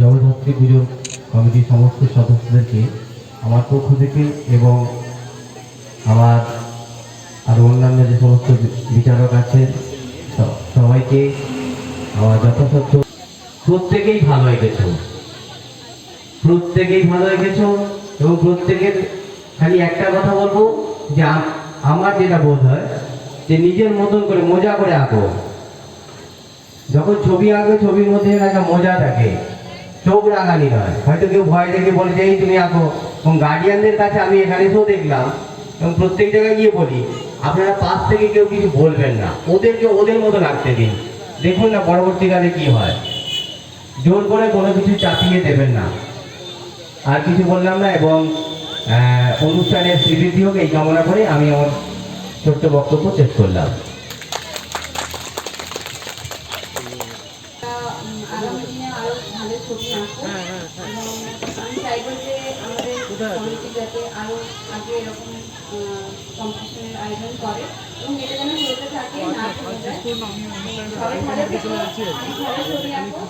জগদ্ধাত্রী পুজোর কমিটির সমস্ত সদস্যদেরকে আমার পক্ষ থেকে এবং আমার আর অন্যান্য যে সমস্ত বিচারক আছেন সবাইকে আমার যথাসাধ্য প্রত্যেকেই ভালো এঁকেছো। প্রত্যেকেই ভালো এঁকেছো এবং প্রত্যেকের খালি একটা কথা বলব যে আমার যেটা বোধ হয় যে নিজের মতন করে মজা করে আঁকো। যখন ছবি আঁকবে, ছবির মধ্যে একটা মজা থাকে। চোখ রাঙানি নয়। হয়তো কেউ ভয় দেখে বলে যে এই তুমি আঁকো এবং গার্ডিয়ানদের কাছে আমি এখানে এসেও দেখলাম এবং প্রত্যেক জায়গায় গিয়ে বলি, আপনারা পাশ থেকে কেউ কিছু বলবেন না। ওদেরকে, ওদের মতো আঁকতে দিন। দেখুন না পরবর্তীকালে কি হয়। জোর করে কোনো কিছু চাপিয়ে দেবেন না। আর কিছু বললাম না এবং অনুষ্ঠানের স্বীকৃতি হোক, এই কামনা করে আমি আমার ছোট্ট বক্তব্য শেষ করলাম। আগামী দিনে ভালো ছবি আঁকবো আমাদের এরকম কম্পিটিশনের আয়োজন করে এবং এটা যেন চলতে থাকে না সবাই ভালো থেকো ভালো ছবি আঁকবো